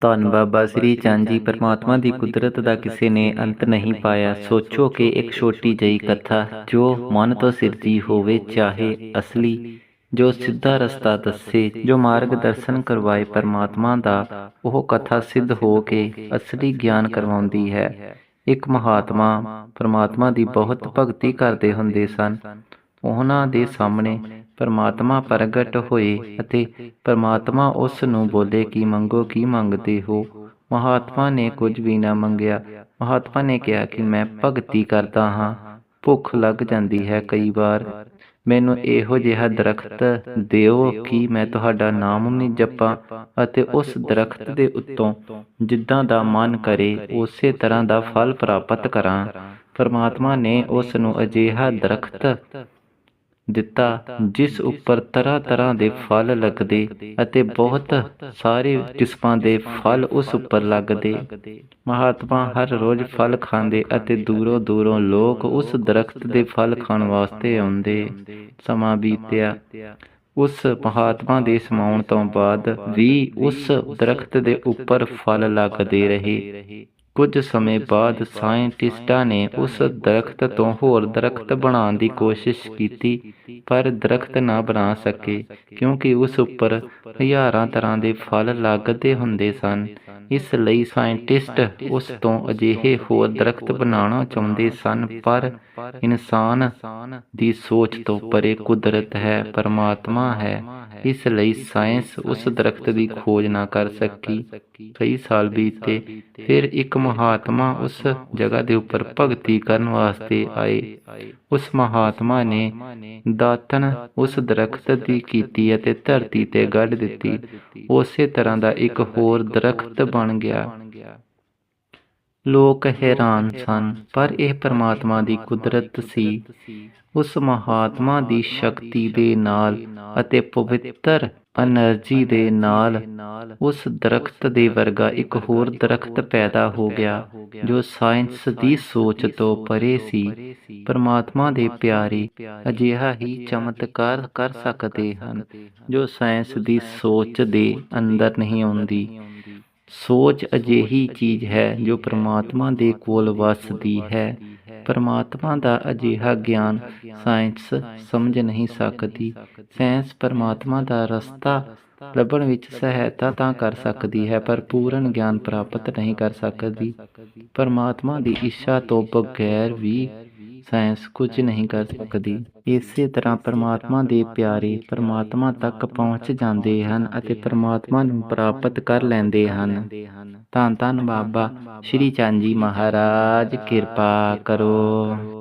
ਧੰਨ ਬਾਬਾ ਸ੍ਰੀ ਚੰਦ ਜੀ ਪਰਮਾਤਮਾ ਦੀ ਕੁਦਰਤ ਦਾ ਕਿਸੇ ਨੇ ਅੰਤ ਨਹੀਂ ਪਾਇਆ। ਸੋਚੋ ਕਿ ਇੱਕ ਛੋਟੀ ਜਿਹੀ ਕਥਾ ਜੋ ਮਨ ਤੋਂ ਸਿਰਜੀ ਹੋਵੇ ਚਾਹੇ ਅਸਲੀ ਜੋ ਸਿੱਧਾ ਰਸਤਾ ਦੱਸੇ ਜੋ ਮਾਰਗ ਦਰਸ਼ਨ ਕਰਵਾਏ ਪਰਮਾਤਮਾ ਦਾ ਉਹ ਕਥਾ ਸਿੱਧ ਹੋ ਕੇ ਅਸਲੀ ਗਿਆਨ ਕਰਵਾਉਂਦੀ ਹੈ। ਇੱਕ ਮਹਾਤਮਾ ਪਰਮਾਤਮਾ ਦੀ ਬਹੁਤ ਭਗਤੀ ਕਰਦੇ ਹੁੰਦੇ ਸਨ। ਉਹਨਾਂ ਦੇ ਸਾਹਮਣੇ ਪਰਮਾਤਮਾ ਪ੍ਰਗਟ ਹੋਏ ਅਤੇ ਪਰਮਾਤਮਾ ਉਸ ਨੂੰ ਬੋਲੇ ਕਿ ਮੰਗੋ, ਕੀ ਮੰਗਦੇ ਹੋ? ਮਹਾਤਮਾ ਨੇ ਕੁਝ ਵੀ ਨਾ ਮੰਗਿਆ। ਮਹਾਤਮਾ ਨੇ ਕਿਹਾ ਕਿ ਮੈਂ ਭਗਤੀ ਕਰਦਾ ਹਾਂ। ਭੁੱਖ ਲੱਗ ਜਾਂਦੀ ਹੈ ਕਈ ਵਾਰ। ਮੈਨੂੰ ਇਹੋ ਜਿਹਾ ਦਰਖਤ ਦਿਓ ਕਿ ਮੈਂ ਤੁਹਾਡਾ ਨਾਮ ਨਹੀਂ ਜਪਾਂ ਅਤੇ ਉਸ ਦਰਖਤ ਦੇ ਉੱਤੋਂ ਜਿੱਦਾਂ ਦਾ ਮਨ ਕਰੇ, ਉਸੇ ਤਰ੍ਹਾਂ ਦਾ ਫਲ ਪ੍ਰਾਪਤ ਕਰਾਂ। ਪਰਮਾਤਮਾ ਨੇ ਉਸ ਨੂੰ ਅਜਿਹਾ ਦਰਖਤ ਦਿੱਤਾ, ਜਿਸ ਉੱਪਰ ਤਰ੍ਹਾਂ ਤਰ੍ਹਾਂ ਦੇ ਫਲ ਲੱਗਦੇ ਅਤੇ ਬਹੁਤ ਸਾਰੇ ਕਿਸਮਾਂ ਦੇ ਫਲ ਉਸ ਉੱਪਰ ਲੱਗਦੇ। ਮਹਾਤਮਾ ਹਰ ਰੋਜ਼ ਫਲ ਖਾਂਦੇ ਅਤੇ ਦੂਰੋਂ ਦੂਰੋਂ ਲੋਕ ਉਸ ਦਰਖਤ ਦੇ ਫਲ ਖਾਣ ਵਾਸਤੇ ਆਉਂਦੇ। ਸਮਾਂ ਬੀਤਿਆ। ਉਸ ਮਹਾਤਮਾ ਦੇ ਸਮਾਉਣ ਤੋਂ ਬਾਅਦ ਵੀ ਉਸ ਦਰਖਤ ਦੇ ਉੱਪਰ ਫਲ ਲੱਗਦੇ ਰਹੇ। ਕੁਝ ਸਮੇਂ ਬਾਅਦ ਸਾਇੰਟਿਸਟਾਂ ਨੇ ਉਸ ਦਰਖਤ ਤੋਂ ਹੋਰ ਦਰਖਤ ਬਣਾਉਣ ਦੀ ਕੋਸ਼ਿਸ਼ ਕੀਤੀ ਪਰ ਦਰਖਤ ਨਾ ਬਣਾ ਸਕੇ ਕਿਉਂਕਿ ਉਸ ਉੱਪਰ ਹਜ਼ਾਰਾਂ ਤਰ੍ਹਾਂ ਦੇ ਫਲ ਲੱਗਦੇ ਹੁੰਦੇ ਸਨ। ਇਸ ਲਈ ਸਾਇੰਟਿਸਟ ਉਸ ਤੋਂ ਅਜਿਹੇ ਹੋਰ ਦਰਖਤ ਬਣਾਉਣਾ ਚਾਹੁੰਦੇ ਸਨ ਪਰ ਇਨਸਾਨ ਦੀ ਸੋਚ ਤੋਂ ਪਰੇ ਕੁਦਰਤ ਹੈ। ਪਰਮਾਤਮਾ ਹੈ। ਇਸ ਲਈ ਸਾਇੰਸ ਉਸ ਦਰਖਤ ਦੀ ਖੋਜ ਨਾ ਕਰ ਸਕੀ। ਕਈ ਸਾਲ ਬੀਤੇ ਫਿਰ ਇੱਕ ਮਹਾਤਮਾ ਉਸ ਜਗ੍ਹਾ ਦੇ ਉੱਪਰ ਭਗਤੀ ਕਰਨ ਵਾਸਤੇ ਆਏ। ਉਸ ਮਹਾਤਮਾ ਨੇ ਦਾਤਨ ਉਸ ਦਰਖਤ ਦੀ ਕੀਤੀ ਅਤੇ ਧਰਤੀ ਤੇ ਗੱਡ ਦਿੱਤੀ। ਉਸੇ ਤਰ੍ਹਾਂ ਦਾ ਇੱਕ ਹੋਰ ਦਰਖਤ ਬਣ ਗਿਆ। ਲੋਕ ਹੈਰਾਨ ਸਨ, ਪਰ ਇਹ ਪਰਮਾਤਮਾ ਦੀ ਕੁਦਰਤ ਸੀ। ਉਸ ਮਹਾਤਮਾ ਦੀ ਸ਼ਕਤੀ ਦੇ ਨਾਲ ਅਤੇ ਪਵਿੱਤਰ એનર્ਜੀ ਦੇ ਨਾਲ ਉਸ ਦਰਖਤ ਦੇ ਵਰਗਾ ਇੱਕ ਹੋਰ ਦਰਖਤ ਪੈਦਾ ਹੋ ਗਿਆ, ਜੋ ਸਾਇੰਸ ਦੀ ਸੋਚ ਤੋਂ ਪਰੇ ਸੀ। ਪਰਮਾਤਮਾ ਦੇ ਪਿਆਰੇ ਅਜਿਹਾ ਹੀ ਚਮਤਕਾਰ ਕਰ ਸਕਦੇ ਹਨ, ਜੋ ਸਾਇੰਸ ਦੀ ਸੋਚ ਦੇ ਅੰਦਰ ਨਹੀਂ ਆਉਂਦੀ। ਸੋਚ ਅਜਿਹੀ ਚੀਜ਼ ਹੈ ਜੋ ਪ੍ਰਮਾਤਮਾ ਦੇ ਕੋਲ ਵਸਦੀ ਹੈ। ਪਰਮਾਤਮਾ ਦਾ ਅਜਿਹਾ ਗਿਆਨ ਸਾਇੰਸ ਸਮਝ ਨਹੀਂ ਸਕਦੀ। ਸਾਇੰਸ ਪਰਮਾਤਮਾ ਦਾ ਰਸਤਾ ਲੱਭਣ ਵਿੱਚ ਸਹਾਇਤਾ ਤਾਂ ਕਰ ਸਕਦੀ ਹੈ ਪਰ ਪੂਰਨ ਗਿਆਨ ਪ੍ਰਾਪਤ ਨਹੀਂ ਕਰ ਸਕਦੀ। ਪਰਮਾਤਮਾ ਦੀ ਇੱਛਾ ਤੋਂ ਬਗੈਰ ਵੀ ਸਾਇੰਸ ਕੁਝ ਨਹੀਂ ਕਰ ਸਕਦੀ। ਇਸੇ ਤਰ੍ਹਾਂ ਪਰਮਾਤਮਾ ਦੇ ਪਿਆਰੇ ਪਰਮਾਤਮਾ ਤੱਕ ਪਹੁੰਚ ਜਾਂਦੇ ਹਨ ਅਤੇ ਪਰਮਾਤਮਾ ਨੂੰ ਪ੍ਰਾਪਤ ਕਰ ਲੈਂਦੇ ਹਨ। ਧੰਨ ਧੰਨ ਬਾਬਾ ਸ਼੍ਰੀ ਚੰਦ ਜੀ ਮਹਾਰਾਜ, ਕਿਰਪਾ ਕਰੋ।